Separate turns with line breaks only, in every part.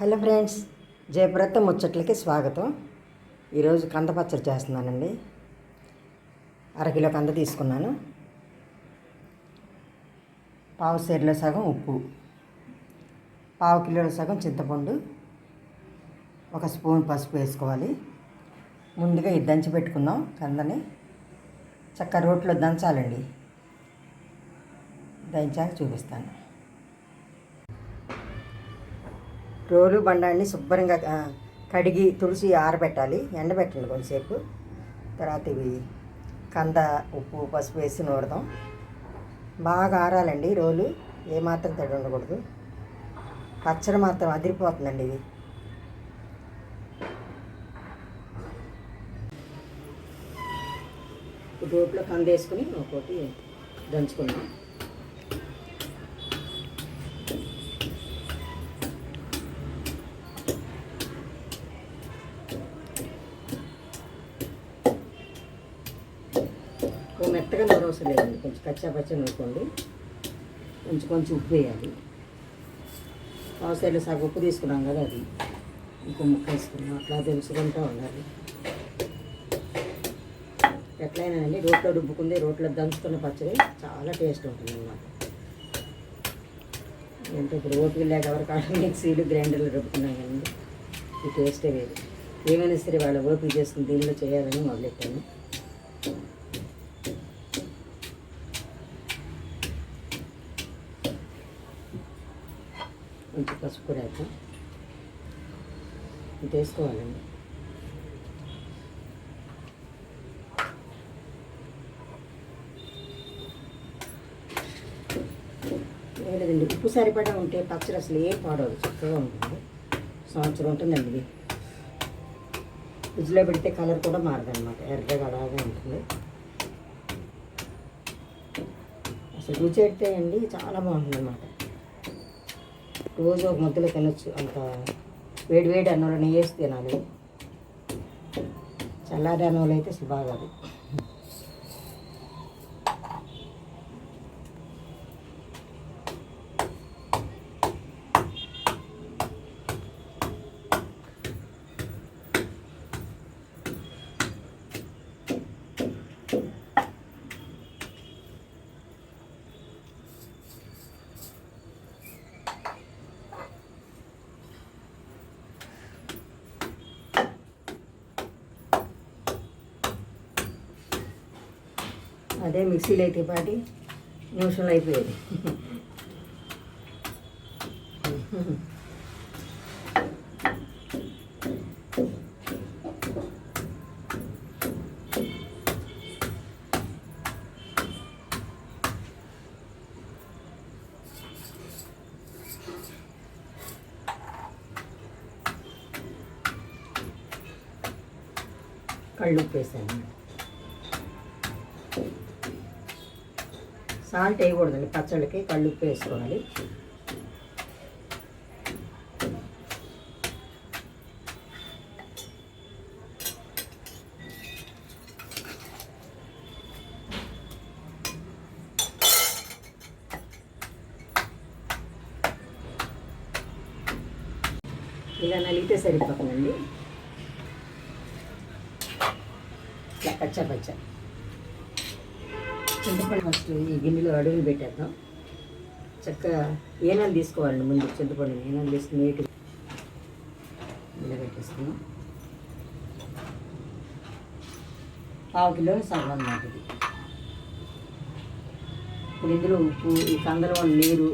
Hello friends జయప్రత ముచ్చట్లకి స్వాగతం. ఈరోజు కంద పచ్చడి చేస్తున్నానండి. అరకిలో కంద తీసుకున్నాను. పావు సేరులో సగం ఉప్పు పావు కిలోలో సగం చింతపండు ఒక స్పూన్ పసుపు వేసుకోవాలి. ముందుగా ఇది దంచి పెట్టుకుందాం కందని. చక్క రోట్లో దంచాలండి. దంచాక చూపిస్తాను. రోలు బండాన్ని శుభ్రంగా కడిగి తులసి ఆరబెట్టాలి ఎండబెట్టండి కొంచెంసేపు తర్వాత ఇవి కంద ఉప్పు పసుపు వేసి నూడదాం బాగా ఆరాలండి రోలు ఏమాత్రం తడి ఉండకూడదు. పచ్చడి మాత్రం అదిరిపోతుందండి ఇది. రోట్లో కంద వేసుకుని ఒకటి దంచుకున్నాం అవసరం లేదండి కొంచెం కచ్చా పచ్చ నూరుకోండి కొంచెం కొంచెం ఉప్పు వేయాలి. పావుసైడ్లో సగం ఉప్పు తీసుకున్నాం కదా అది. ఇంకో ముక్క వేసుకున్నాం. అట్లా తెలుసుకుంటూ ఉండాలి. ఎట్లయినానండి రోట్లో రుబ్బుకుంది రోట్లో దంచుకున్న పచ్చడి చాలా టేస్ట్ ఉంటుంది అన్నమాట అంటే ఇప్పుడు ఓపిక లేక ఎవరి కాలం మిక్సీలు గ్రైండర్లు రుబ్బుకున్నాం కానీ ఈ టేస్టే వేరు. ఏమైనా సరే వాళ్ళ ఓపిక చేసుకుని దీనిలో చేయాలని మొదలెట్టాను. కొంచెం పసుపు రేక ఇది వేసుకోవాలండి లేదండి ఉప్పు సరిపడా ఉంటే పచ్చడి అసలు ఏం పాడవదు చక్కగా ఉంటుంది. సంవత్సరం ఉంటుందండి ఇది. ఫ్రిడ్జ్లో పెడితే కలర్ కూడా మారదనమాట ఎర్రగా అలాగే ఉంటుంది. అసలు రుచి అయితే అండి చాలా బాగుంటుంది అన్నమాట రోజు ఒక ముద్దలో తినొచ్చు అంత వేడి వేడి అన్నంలో నెయ్యి వేసి తినాలి. చల్లారి అన్నంలో అయితే అసలు బాగాదు. అదే మిక్సీలో అయితే పాటి నిమిషంలో అయిపోయేది. కళ్ళు ఉప్పు సాల్ట్ వేయకూడదండి పచ్చళ్ళకి కళ్ళు ఉప్పు వేసుకోవాలి. ఇలా నలిగితే సరిపోతుందండి. పచ్చ పచ్చ. చింతపండు ఫస్ట్ ఈ గిన్నెలో అడుగులు పెట్టేద్దాం. చక్కగా ఏనాలు తీసుకోవాలండి ముందు చింతపండు ఏనాలు తీసుకుని నీటి ఇలా పెట్టేసుకున్నాం పావు కిలో సగం లాంటిది ఇప్పుడు ఇందులో ఉప్పు ఈ కందలో నీరు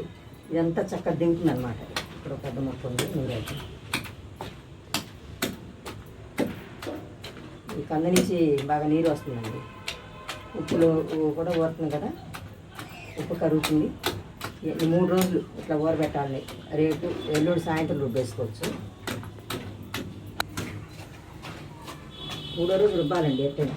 ఇదంతా చక్కగా దిగుతుంది అనమాట ఇక్కడ పెద్ద మొక్క ఉంది నీరు అయితే ఈ కంద నుంచి బాగా నీరు వస్తుందండి. ఉప్పులో కూడా ఊరుతుంది కదా? ఉప్పు కరుగుతుంది. ఈ మూడు రోజులు ఇట్లా ఊరబెట్టాలి. రేపు ఎల్లుండి సాయంత్రం రుబ్బేసుకోవచ్చు. మూడో రోజు రుబ్బాలండి ఎట్టైనా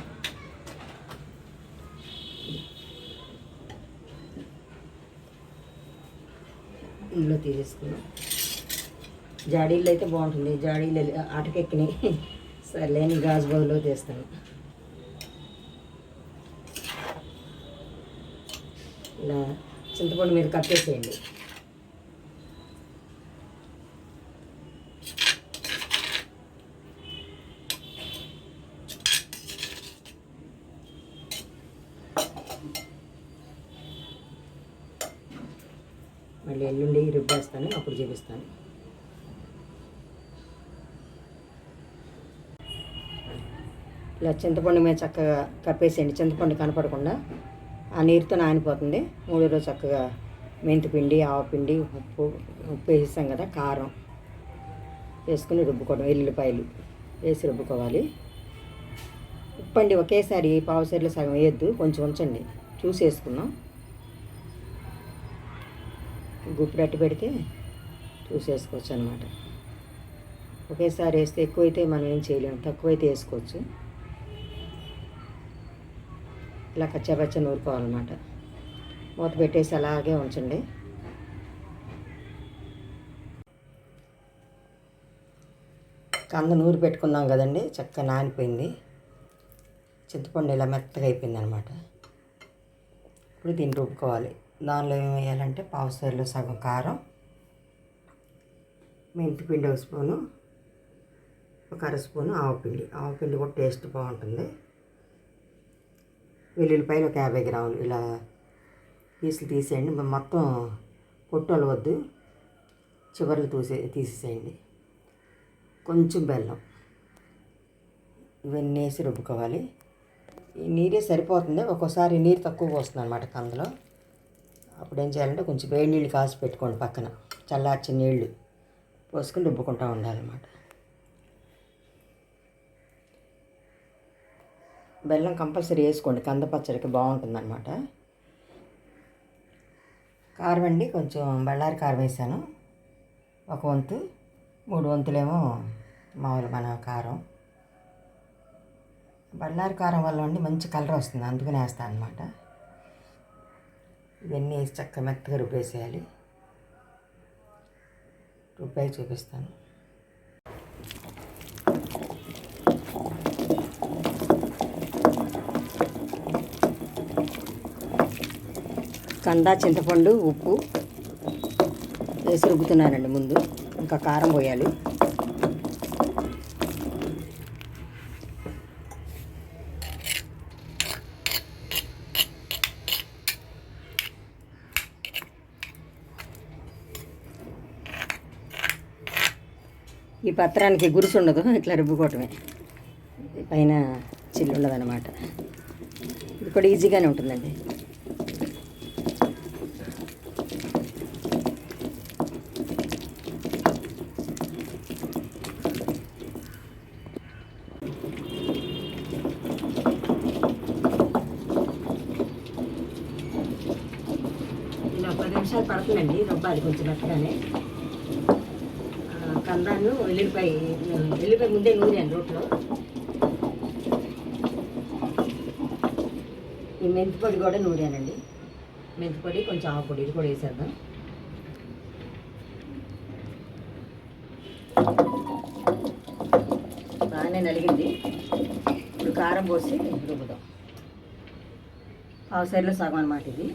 ఇందులో తీసేసుకున్నాం. జాడీలు అయితే బాగుంటుంది. జాడీలు ఆటకెక్కినాయి. సర్లేని గాజు బౌల్లో తీస్తాను. ఇలా చింతపండు మీరు కప్పేసేయండి మళ్ళీ ఎల్లుండి రుబ్బేస్తాను అప్పుడు చూపిస్తాను. ఇలా చింతపండు మీద చక్కగా కప్పేసేయండి చింతపండు కనపడకుండా. ఆ నీరుతో నానిపోతుంది. మూడో రోజు చక్కగా మెంతిపిండి ఆవపిండి ఉప్పు ఉప్పు వేసాం కదా కారం వేసుకుని రుబ్బుకోవడం వెల్లుల్లిపాయలు వేసి రుబ్బుకోవాలి. ఉప్పండి ఒకేసారి పావు సేర్లు సగం వేయొద్దు కొంచెం ఉంచండి. చూసి వేసుకున్నాం గుప్పుడు పెడితే చూసి వేసుకోవచ్చు అనమాట ఒకేసారి వేస్తే ఎక్కువైతే మనం ఏం చేయలేము తక్కువైతే వేసుకోవచ్చు. ఇలా కచ్చాబచ్చ నూరుకోవాలన్నమాట. మూత పెట్టేసి అలాగే ఉంచండి. కంద నూరు పెట్టుకున్నాం కదండి చక్కగా నానిపోయింది. చింతపండు ఇలా మెత్తగా అయిపోయింది అనమాట ఇప్పుడు దీన్ని రుబ్బుకోవాలి. దానిలో ఏం వేయాలంటే పావుసార్లు సగం కారం మెంతిపిండి ఒక స్పూను ఒక అర స్పూను ఆవపిండి ఆవపిండి కూడా టేస్ట్ బాగుంటుంది. వెల్లుల్లిపాయలు ఒక యాభై గ్రాములు ఇలా పీసులు తీసేయండి. మొత్తం పొట్టలు వద్దు చివర్లు తూసే తీసేసేయండి. కొంచెం బెల్లం. ఇవన్నీ వేసి రుబ్బుకోవాలి. ఈ నీరే సరిపోతుంది. ఒక్కోసారి నీరు తక్కువ పోస్తుంది అనమాట కందలో. అప్పుడు ఏం చేయాలంటే కొంచెం వేడి నీళ్ళు కాసి పెట్టుకోండి పక్కన. చల్లార్చిన నీళ్ళు పోసుకుని రుబ్బుకుంటూ ఉండాలన్నమాట. బెల్లం కంపల్సరీ వేసుకోండి. కంద పచ్చడికి బాగుంటుందన్నమాట. కారం అండి కొంచెం బళ్ళారి కారం వేసాను. ఒక వంతు మూడు వంతులేమో మామూలు మన కారం. బళ్ళారి కారం వల్ల అండి మంచి కలర్ వస్తుంది అందుకని వేస్తాను అనమాట ఇవన్నీ వేసి చక్కగా మెత్తగా రుబ్బేసేయాలి. రుబ్బాయి చూపిస్తాను. కంద చింతపండు ఉప్పు వేసి రుబ్బుతున్నానండి ముందు. ఇంకా కారం పోయాలి. ఈ పత్రానికి గురుసు ఉండదు ఇట్లా రుబ్బుకోవటమే. పైన చిల్లు ఉండదన్నమాట ఇది కూడా ఈజీగానే ఉంటుందండి. ఒకసారి పడుతుందండి రుబ్బాలి కొంచెం మెత్తగానే. కందాను ఎల్లుల్లిపాయ ఎల్లుల్లిపాయ ముందే నూరాను రోట్లో. ఈ మెంతిపొడి కూడా నూరానండి మెంతిపొడి కొంచెం ఆవపొడి ఇది కూడా వేసేద్దాం. బాగానే నలిగింది. ఇప్పుడు కారం పోసి రుబ్బుదాం. పావు సైడ్లో సగం అనమాట ఇది.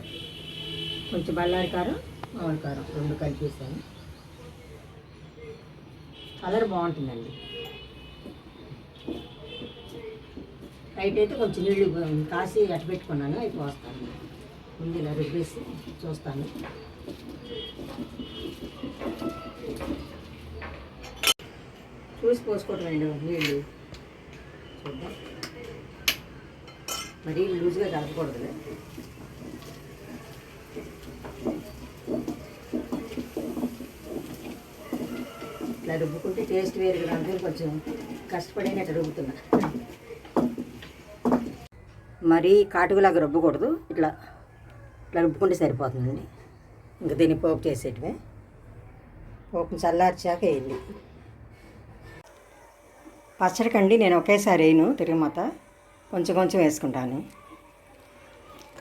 కొంచెం బళ్ళారి కారం మామిడి కారం రెండు కలిపేసాను. కలర్ బాగుంటుందండి. నైట్ అయితే కొంచెం నీళ్ళు కాసి అట్ట పెట్టుకున్నాను అవి పోస్తాను. ముందు ఇలా రుబ్బేసి చూస్తాను. చూసి పోసుకోవటం అండి నీళ్ళు. చూద్దాం. మరీ లూజ్గా కలపకూడదులే. ఇట్లా రుబ్బుకుంటే టేస్ట్ వేరు కదా అందుకని కొంచెం కష్టపడినట్టు రుబ్బుతున్నా. మరీ కాటుకులాగా రుబ్బకూడదు ఇట్లా ఇట్లా రుబ్బుకుంటే సరిపోతుందండి. ఇంకా దీన్ని పోపు చేసేటమే పోపుని చల్లార్చాక వేయండి. పచ్చడికండి నేను ఒకేసారి వేయను తిరుగుమాత కొంచెం కొంచెం వేసుకుంటాను.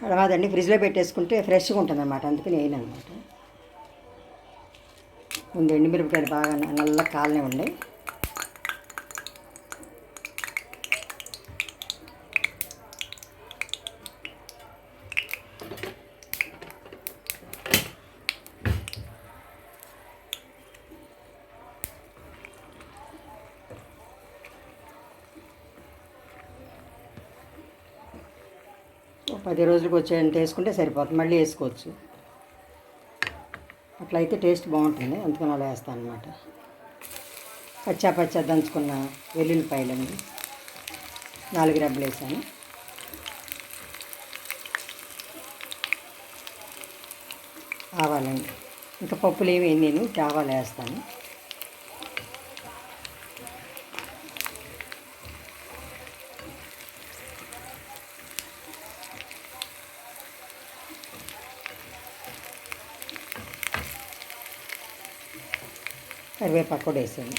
కడవాదండి ఫ్రిడ్జ్లో పెట్టేసుకుంటే ఫ్రెష్గా ఉంటుంది అనమాట అందుకని వేయను అనమాట ముందు ఎండుమిరపకాయలు బాగా నల్ల కాలనే ఉండే పది రోజులకు వచ్చేంత వేసుకుంటే సరిపోతుంది. మళ్ళీ వేసుకోవచ్చు. అట్లయితే టేస్ట్ బాగుంటుంది. అందుకని అలా వేస్తాను అనమాట పచ్చా పచ్చా దంచుకున్న వెల్లుల్లిపాయలండి నాలుగు రెబ్బలు వేసాను. ఆవాలండి. ఇంకా పప్పులు ఏమి నేను ఆవాలు వేస్తాను. కరివేపాకు కూడా వేసాను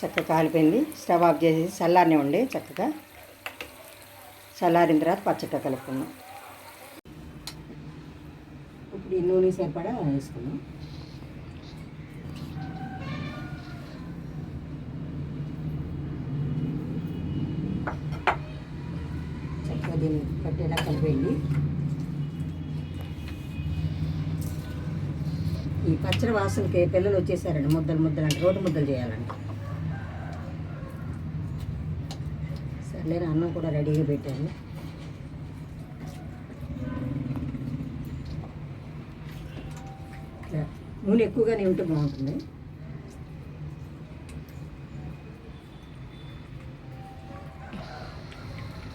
చక్కగా కాలిపోయింది. స్టవ్ ఆఫ్ చేసి చల్లారనే ఉండి చక్కగా. చల్లారిన తర్వాత పచ్చట కలుపుకున్నాం ఇప్పుడు ఈ నూనె సరిపడా వేసుకున్నాం చక్కగా దీన్ని పట్టేలా కలిపేయండి ఈ పచ్చడి వాసనకి పిల్లలు వచ్చేసారండి. ముద్దలు ముద్దలు అంటే రోడ్డు ముద్దలు చేయాలండి. సర్లే అన్నం కూడా రెడీగా పెట్టాను. నూనె ఎక్కువగానే ఉంటే బాగుంటుంది.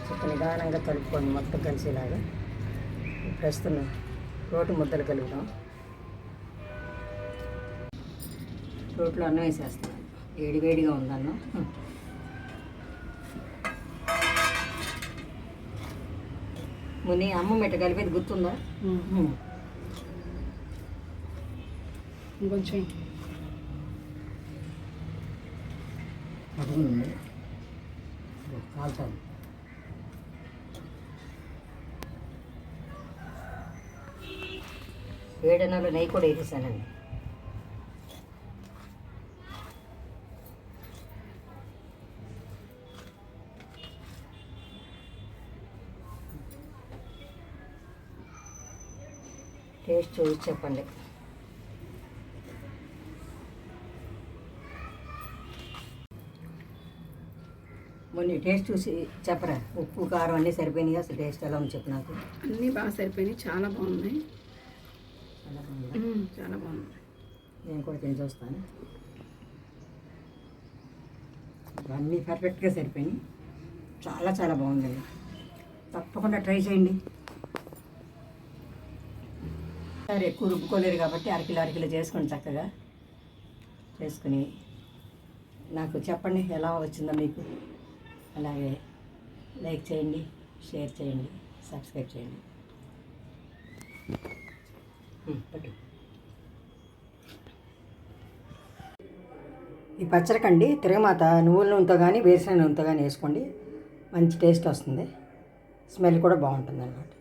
చక్కగా నిదానంగా కలుపుకోండి మొత్తం కలిసేలాగా ప్రస్తుతం రోటి ముద్దలు కలుగుతాం రోట్లో అన్నం వేసేస్తాను వేడి వేడిగా ఉందన్నం ముని అమ్మ మెట్ట కలిపేది గుర్తుందా?
ఇంకొంచెం.
వేడనలో నెయ్యి కూడా వేసేసానండి. టేస్ట్ చూసి చెప్పండి. మొన్న టేస్ట్ చూసి చెప్పరా? ఉప్పు కారం అన్నీ సరిపోయినాయి? అసలు టేస్ట్ ఎలా ఉంది చెప్పు నాకు.
అన్నీ బాగా సరిపోయినాయి చాలా బాగున్నాయి.
చాలా బాగుందా? నేను కూడా తిని చూస్తాను. అన్నీ పర్ఫెక్ట్గా సరిపోయినాయి. చాలా చాలా బాగుందండి. తప్పకుండా ట్రై చేయండి. సరే ఎక్కువ రుబ్బుకోలేరు కాబట్టి అరకిలో అరకిలో చేసుకోండి చక్కగా చేసుకుని నాకు చెప్పండి ఎలా వచ్చిందో మీకు. అలాగే లైక్ చేయండి షేర్ చేయండి సబ్స్క్రైబ్ చేయండి. ఈ పచ్చడికండి తిరగమాత నువ్వుల నూనెతో కానీ వేరుశనగ నూనెతో కానీ వేసుకోండి. మంచి టేస్ట్ వస్తుంది. స్మెల్ కూడా బాగుంటుంది అన్నమాట